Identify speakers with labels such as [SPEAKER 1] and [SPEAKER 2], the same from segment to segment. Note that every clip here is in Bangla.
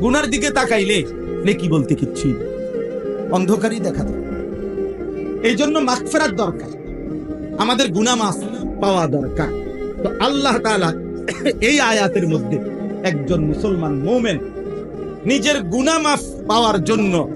[SPEAKER 1] গুনার দিকে তাকাইলে নেকি বলতে কিচ্ছুই অন্ধকারই দেখা যায়। এই জন্য মাগফিরাত দরকার। আমাদের গুনাহ মাফ পাওয়া দরকার। তো আল্লাহ তাআলা এই আয়াতের মধ্যে একজন মুসলমান মোমেন নিজের গুনা মাফ পাওয়ার জন্য,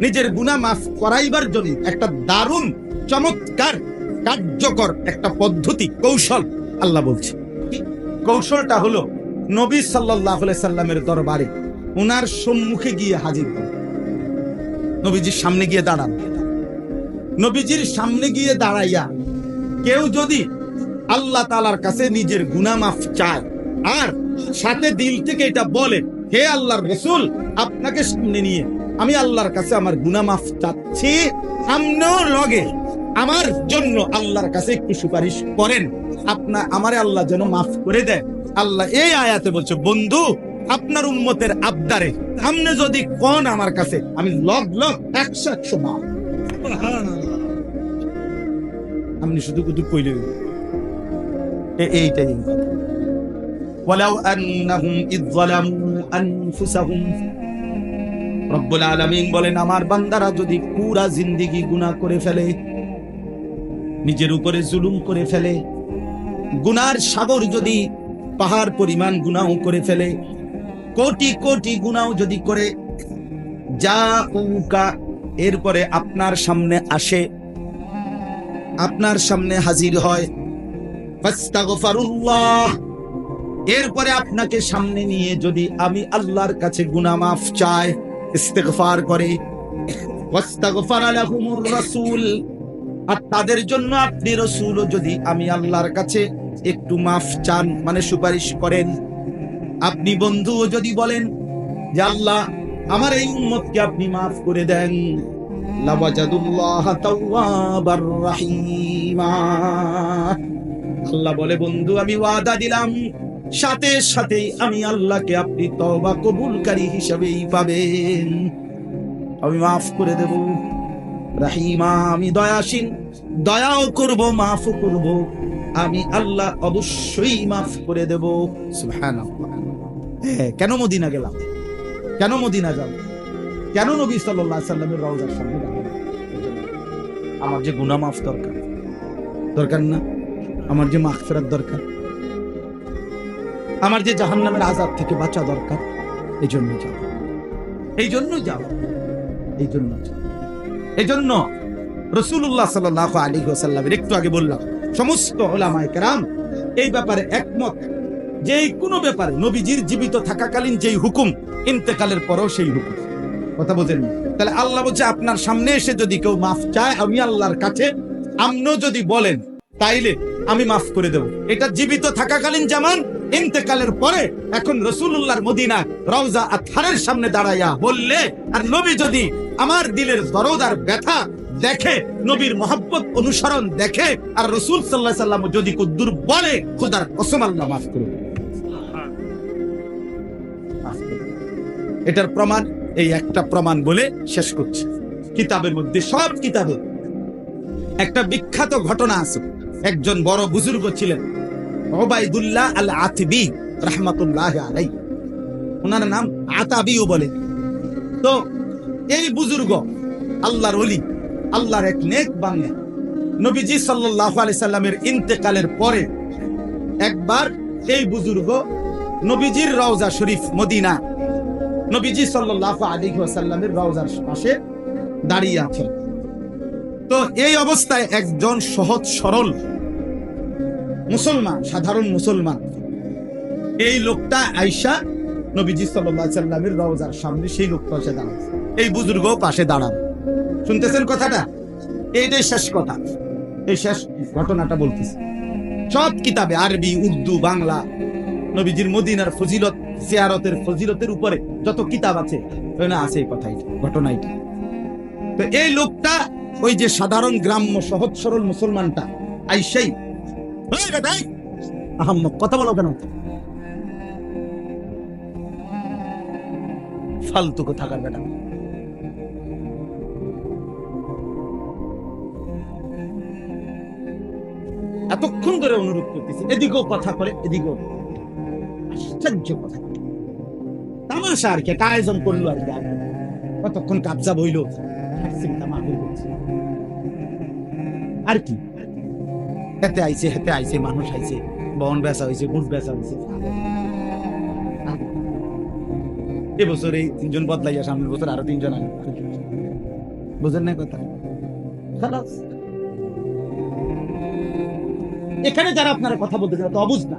[SPEAKER 1] নিজের গুনাহ মাফ করাইবার জন্য একটা দারুণ, চমৎকার, কার্যকর একটা পদ্ধতি, কৌশল আল্লাহ বলছে। কৌশলটা হলো নবী আলাইহি সাল্লামের দরবারে ওনার সম্মুখে গিয়ে হাজির হন। নবীজির সামনে গিয়ে দাঁড়ান। নবীজির সামনে গিয়ে দাঁড়াইয়া কেউ যদি আল্লাহ তালার কাছে নিজের গুনাহ মাফ চায় আর সাথে দিল থেকে এটা বলে, হে আল্লাহর রসুল, আপনাকে সামনে নিয়ে আমি আল্লাহর কাছে আমার গুনাহ মাফ চাচ্ছি, সামনেও লগে। আমার জন্য আল্লাহর কাছে একটু সুপারিশ করেন। আপনার আমারে আল্লাহ যেন মাফ করে দেয় আল্লাহ এই আয়াতে বলছে, বন্ধু আপনার উম্মতের আবদারে সামনে যদি কোন আমার কাছে আমি লগ লগ একশো একশো মাফ আপনি শুধু শুধু কইলে এ- এইটাই ولو أنهم إذ ظلموا أنفسهم রব্বুল আলামিন বলেন আমার বান্দারা যদি পুরা জিন্দিগি গুনাহ করে ফেলে নিজের উপরে জুলুম করে ফেলে গুনার সাগর যদি পাহাড় পরিমাণ গুনাহ করে ফেলে কোটি কোটি গুনাহ যদি করে, যা উকা এরপরে আপনার সামনে আসে, আপনার সামনে হাজির হয়। এরপরে আপনাকে সামনে নিয়ে যদি আমি আল্লাহর কাছে গুনা মাফ চাই, ইস্তেগফার করে। আর তাদের জন্য আপনি রসুল যদি আমি আল্লাহর কাছে একটু মাফ চান মানে সুপারিশ করেন আপনি বন্ধু যদি বলেন যে আল্লাহ, আমার এই উম্মতকে আপনি মাফ করে দেন। আল্লাহ বলে, বন্ধু, আমি ওয়াদা দিলাম, সাথে সাথেই আমি আল্লাহকে আপনি তওবা কবুলকারী হিসেবেই পাবেন। আমি মাফ করে দেব। রাহিমা, আমি দয়াসীন দয়াও করব, মাফও করব। আমি আল্লাহ অবশ্যই মাফ করে দেব। সুবহানাল্লাহ। হ্যাঁ কেন মদিনা গেলাম? কেন মদিনা যাব? কেন নবী আলাইহি সাল্লামের রওজার সামনে? আমার যে গুনাহ মাফ দরকার। দরকার না? আমার যে মাগফিরাত দরকার। আমার যে জাহান্নামের আজাব থেকে বাঁচা দরকার। এই জন্য যাব। এই জন্য যাব। এই জন্য এই জন্য রসুল্লাহ সাল্লাহ আলী ওসাল্লামের একটু আগে বললাম, সমস্ত ওলামায় কেরাম এই ব্যাপারে একমত। যে কোনো ব্যাপারে নবীজির জীবিত থাকাকালীন যেই হুকুম, ইন্তেকালের পরেও সেই হুকুম। কথা বোঝেন? তাহলে আল্লাহ বলছে, আপনার সামনে এসে যদি কেউ মাফ চায়, আমি আল্লাহর কাছে আপনিও যদি বলেন, তাইলে আমি মাফ করে দেব। এটা জীবিত থাকাকালীন যেমন, ইন্তেকালের পরে এখন রসুল্লাহর মদিনা রওজা আথারের সামনে দাঁড়াইয়া বললে, আর নবী যদি আমার দিলের দরদ আর ব্যথা দেখে, নবীর মহব্বত অনুসরণ দেখে, আর রসুল সাল্লাহ সাল্লাম যদি কুদ্দুর বলে, খুদার কসম আল্লাহ মাফ করুন এটার প্রমাণ, এই একটা প্রমাণ বলে শেষ করছে। কিতাবের মধ্যে সব কিতাবে একটা বিখ্যাত ঘটনা আছে। একজন বড় বুজুর্গ ছিলেন ওবাইদুল্লাহ আল আতবি রহমাতুল্লাহ আলাই ওনার নাম আতাবিও বলে। তো এই বুজুর্গ, আল্লাহর ওলি, আল্লাহর এক নেক বাংলা নবীজি সাল্লাল্লাহু আলাইহি সাল্লামের ইন্তেকালের পরে একবার এই বুজুর্গ নবীজির রওজা শরীফ মদিনা নবীজি সাল্লাল্লাহু আলাইহি ওয়াসাল্লামের রওজার পাশে দাঁড়িয়ে আছেন। তো এই অবস্থায় একজন সহজ সরল মুসলমান, সাধারণ মুসলমান, এই লোকটা আইসা নবীজি সাল্লাল্লাহু সাল্লামের রওজার সামনে সেই লোকটা পাশে দাঁড়ান। এই বুজুর্গ পাশে দাঁড়ান। শুনতেছেন কথাটা? এইটাই শেষ কথা। এই শেষ ঘটনাটা বলতেছি। সব কিতাবে আরবি, উর্দু, বাংলা নবীজির মদিনার ফজিলত জিয়ারতের ফজিলতের উপরে যত কিতাব আছে আছে এই কথাই ঘটনাই তো এই লোকটা, ওই যে সাধারণ গ্রাম্য সহজ সরল মুসলমানটা, আইসাই। ওই কথা বলো কেন? ফালতু থাকার বেটা। এতক্ষণ ধরে অনুরোধ করতেছি, এদিকেও কথা করে এদিকেও। আশ্চর্য কথা। তামাশা আর কি আয়োজন করল আর কি। কতক্ষণ কাবজা বইলো আর কি? হেতে আইছে হেতে আইছে, মানুষ আইছে, বন বেচা হয়েছে গুড় বেচা হয়েছে এবছর এই তিনজন বদলাইয়া সামনের বছর আরও তিনজন আনবে বুঝেন না কথা। এখানে যারা আপনারা কথা বলতে যারা তো অবুঝ না।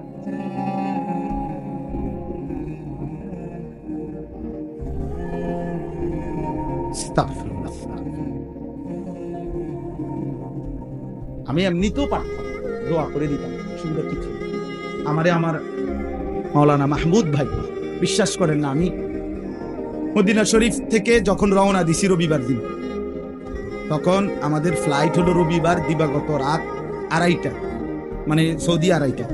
[SPEAKER 1] আমি এমনিতেও পারতাম দোয়া করে দিতাম, সুন্দর কিছু আমারে আমার মাওলানা মাহমুদ ভাই বিশ্বাস করেন না, আমি মদিনা শরীফ থেকে যখন রওনা দিছি রবিবার দিন, তখন আমাদের ফ্লাইট হলো রবিবার, দিবাগত রাত আড়াইটা মানে সৌদি আড়াইটা।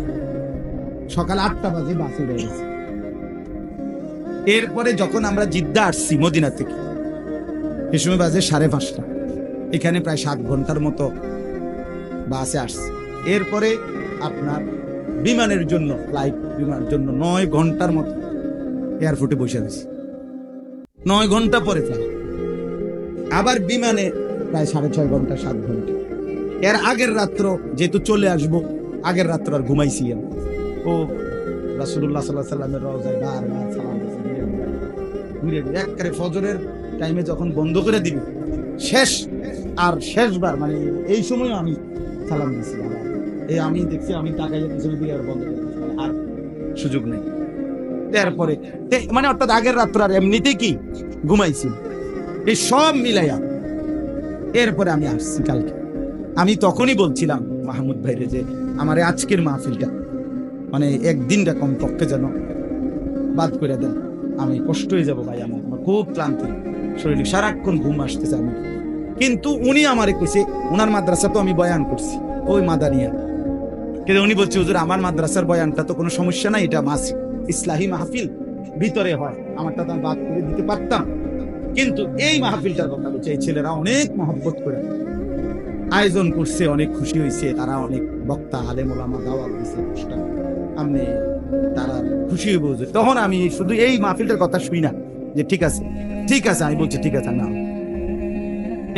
[SPEAKER 1] সকাল আটটা বাজে বাসে উঠে গেছি এরপরে যখন আমরা জিদ্দা আসছি মদিনা থেকে এ সময় বাজে সাড়ে পাঁচটা। এখানে প্রায় সাত ঘণ্টার মতো বাসে আসছে। এরপরে আপনার বিমানের জন্য ফ্লাইট বিমানের জন্য নয় ঘণ্টার মতো এয়ারপোর্টে বসে গেছি নয় ঘণ্টা পরে ফ্লাইট আবার বিমানে প্রায় সাড়ে ছয় ঘণ্টা, সাত ঘণ্টা। এর আগের রাত্র যেহেতু চলে আসব, আগের রাত্র আর ঘুমাইছি আমি। ও রাসুল্লাহ সাল্লাহ সাল্লামের রওজায় বারবার সালাম ঘুরে একবারে ফজরের টাইমে যখন বন্ধ করে দিবি, শেষ, আর শেষবার মানে এই সময় আমি সালাম দিছি। এই আমি দেখছি, আমি তাকাই পিছনে দিকে আর বন্ধ করে আর সুযোগ নেই। তারপরে মানে অর্থাৎ আগের রাত্র আর এমনিতে কি? ঘুমাইছি। এই সব মিলাইয়া এরপরে আমি আসছি কালকে। আমি তখনই বলছিলাম মাহমুদ ভাইরে যে, আমার আজকের মাহফিলটা মানে একদিনটা কম কমপক্ষে যেন বাদ করে দেন। আমি কষ্ট হয়ে যাব ভাই, আমার আমার খুব ক্লান্তি। শরীরে সারাক্ষণ ঘুম আসতেছে আমি কিন্তু উনি আমারে কইছে ওনার মাদ্রাসা তো আমি বয়ান করছি। ওই মাদানিয়া। কিন্তু উনি বলছে, হুজুর, আমার মাদ্রাসার বয়ানটা তো কোনো সমস্যা নাই, এটা মাস, ইসলাহি মাহফিল ভিতরে হয়। আমারটা তো আমি বাদ করে দিতে পারতাম। কিন্তু এই মাহফিলটার কথা বলছে, এই ছেলেরা অনেক মহব্বত করে। আয়োজন করছে, অনেক খুশি হয়েছে তারা অনেক বক্তা, আলেম ওলামা দাওয়াত অনুষ্ঠান। আমি, তারা খুশি হয়ে বলছে তখন আমি শুধু এই মাহফিলটার কথা শুই না, যে ঠিক আছে ঠিক আছে, আমি বলছি, ঠিক আছে না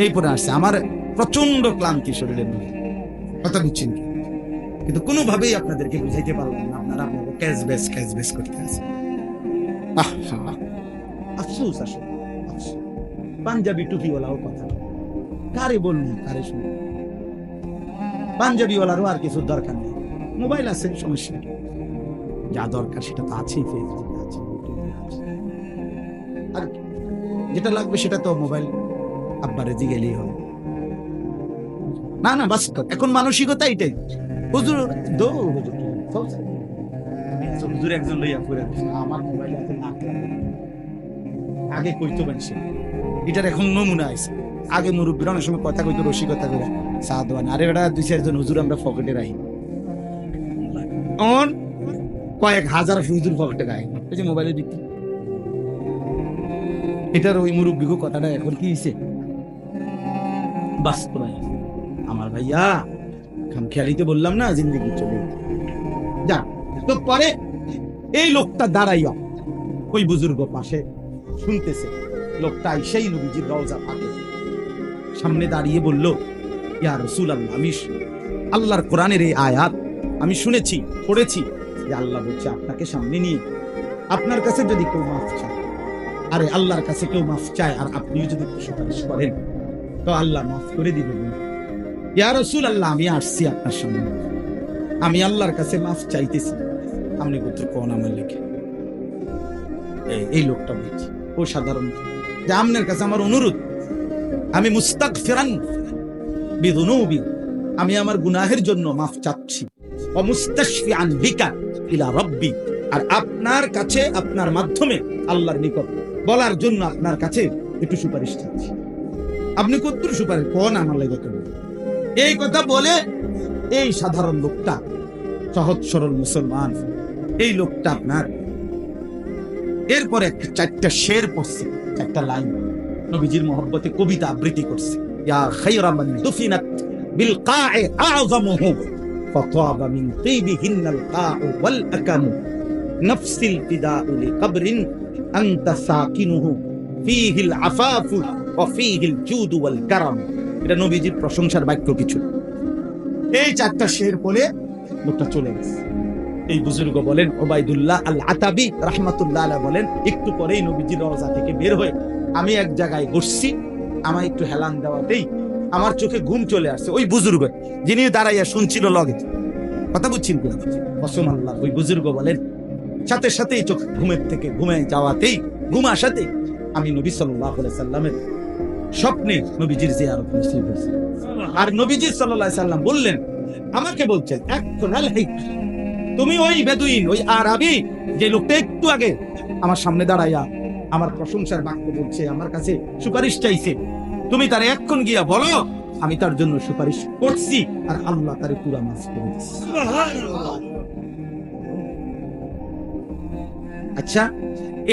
[SPEAKER 1] এই পরে আসছে আমার প্রচণ্ড ক্লান্তি শরীরের মধ্যে কথা বুঝছেন কি? কিন্তু কোনোভাবেই আপনাদেরকে বুঝাইতে পারলাম না, আপনারা আপনাকে ক্যাশ বেস ক্যাশ বেস করতে আছে আফসোস, আসলে। পাঞ্জাবি টুপিওয়ালাও কথা কারে বলুন কারে শুনুন পাঞ্জাবিওয়ালারও আর কিছু দরকার নেই মোবাইল আছে, সমস্যা। যা দরকার সেটা তো আছেই, ফেসবুকে আছে আছে। আর যেটা লাগবে সেটা তো মোবাইল আব্বারে জিগেলেই হবে না না বাস্তব এখন মানসিকতা এটাই হুজুর, দো, হুজুর হুজুর একজন লইয়া করে আমার মোবাইল আগে কইতো এটার এখন নমুনা আছে। আগে মুরব্বীর অনেক সময় কথা কইতো, রসিকতা করে আরে বেটা, দুই চারজন হুজুর আমরা পকেটে রাখি। অন, কয়েক হাজার হুজুর পকেটে রাখি। মোবাইলে বিক্রি এটার ওই মুরব্বীকে কথাটা এখন কি হয়েছে বাস্তবায়ন। আমার ভাইয়া খাম খেয়ালিতে বললাম না, জিন্দগি চলে। যা, তো পরে এই লোকটা দাঁড়াইয়া ওই বুজুর্গ পাশে শুনতেছে। লোকটা সেই নবীজির রওজা ফাঁকে। সামনে দাঁড়িয়ে বলল, ইয়া রসুল আল্লাহ আমি আল্লাহর কোরআনের এই আয়াত আমি শুনেছি, পড়েছি। যে আল্লাহ বলছে, আপনাকে সামনে নিয়ে আপনার কাছে যদি কেউ মাফ চায়, আরে আল্লাহর কাছে কেউ মাফ চায়, আর আপনিও যদি সুপারিশ করেন তো আল্লাহ মাফ করে দিবেন। ইয়া রসুল আল্লাহ আমি আসছি আপনার সামনে। আমি আল্লাহর কাছে মাফ চাইতেছি। আপনি পুত্র কোন আমার লেখে? এই- লোকটা বলছি, ও সাধারণ যে আপনার কাছে আমার অনুরোধ, আমি মুস্তাক ফেরান বিদুনুবি, আমি আমার গুনাহের জন্য মাফ চাচ্ছি। ও মুস্তাশফিআন বিকা ইলা রব্বি, আর আপনার কাছে, আপনার মাধ্যমে আল্লাহর নিকট বলার জন্য আপনার কাছে একটু সুপারিশ চাচ্ছি। আপনি কত্তুর সুপারিশ কোন আমার লেগে কেন এই কথা বলে এই সাধারণ লোকটা সহজ সরল মুসলমান এই লোকটা আপনার এরপরে একটা চারটা শের পড়ছে চারটা লাইন নবীজির মহব্বতে কবিতা আবৃত্তি করছে ইয়া খায়রা মান দুফিনাত বিল কা'i আ'যামুহু فطاب من طيبهن القاع والأكم نفس الفداء لقبر আনতা সাকিনুহু ফীহিল আফাফু ওয়া ফীহিল জুদু ওয়াল কারাম। এটা নবীজির প্রশংসার বাক্য কিছু। এই চারটা শের বলে লোকটা চলে গেছে। এই বুজুর্গ বলেন ওবাইদুল্লাহ আল আতাবি রাহমাতুল্লাহ আলাইহি বলেন, একটু পরেই নবীজির রওজা থেকে বের হয়ে আমি এক জায়গায় বসছি, আমায় একটু হেলান দেওয়াতেই আমার চোখে ঘুম চলে আসছে। ওই বুজুর্গ, যিনি দাঁড়াইয়া শুনছিল লগে। কথা বুঝছেন কিনা? কসম আল্লাহ ওই বুজুর্গ বলেন, সাথে সাথেই চোখ ঘুমের থেকে ঘুমে যাওয়াতেই, ঘুম আসাতেই আমি নবী আলাইহি সাল্লামের স্বপ্নে নবীজির জিয়ারত নসিব হয়েছে আর নবীজি আলাইহি সাল্লাম বললেন, আমাকে বলছেন হিক তুমি ওই বেদুইন, ওই আরবি, যে লোকটা একটু আগে আমার সামনে দাঁড়াইয়া আমার প্রশংসার বাক্য বলছে, আমার কাছে সুপারিশ চাইছে, তুমি তার এক্ষণ গিয়া বলো, আমি তার জন্য সুপারিশ করছি আর আল্লাহ তারে পুরা মাফ করে আচ্ছা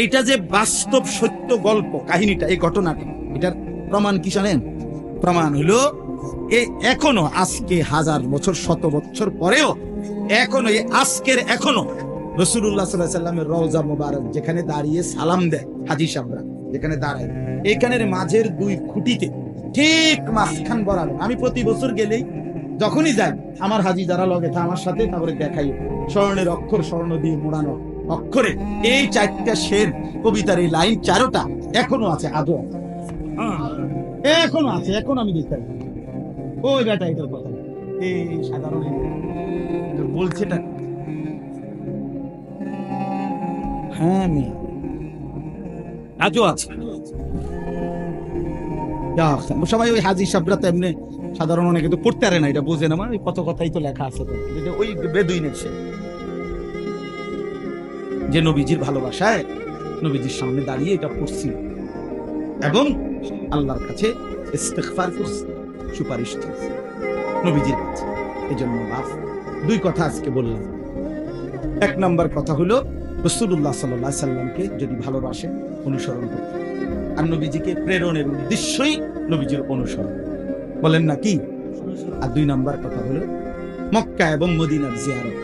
[SPEAKER 1] এইটা যে বাস্তব সত্য গল্প, কাহিনীটা, এই ঘটনাটা, এটার প্রমাণ কি জানেন? প্রমাণ হলো এখনও আজকে হাজার বছর, শত বছর পরেও এখনও আজকের এখনও ঠিক মাঝখান আমি প্রতি বছর গেলেই যখনই যাই, আমার হাজি যারা লগে আমার সাথে তারপরে দেখাই। স্বর্ণের অক্ষর, স্বর্ণ দিয়ে মোড়ানো অক্ষরে। এই চারটা শের, কবিতার এই লাইন, চারোটা এখনও আছে আদৌ। এখনও আছে এখন আমি দেখতে পাই। ওই বেটা এটার কথা। এই সাধারণ বলছেটা হ্যাঁ আছে। সবাই ওই হাজি সাবরা তো এমনি সাধারণ অনেকে তো পড়তে পারে না এটা বোঝে না মানে কত কথাই তো লেখা আছে তো। ওই বেদুইনের সে যে নবীজির ভালোবাসায় নবীজির সামনে দাঁড়িয়ে এটা পড়ছিল। এবং আল্লাহর কাছে সুপারিশ নবীজির কাছে। এই জন্য দুই কথা আজকে বললাম। এক নম্বর কথা হলো রসুল্লাহ সাল্লাহ সাল্লামকে যদি ভালোবাসে, অনুসরণ করতে আর নবীজিকে প্রেরণের উদ্দেশ্যই নবীজির অনুসরণ। বলেন না কি? আর দুই নম্বর কথা হলো, মক্কা এবং মদিনার জিয়ারত।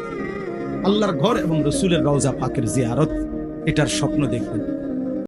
[SPEAKER 1] আল্লাহর ঘর এবং রসুলের রওজা পাকের জিয়ারত, এটার স্বপ্ন দেখবেন।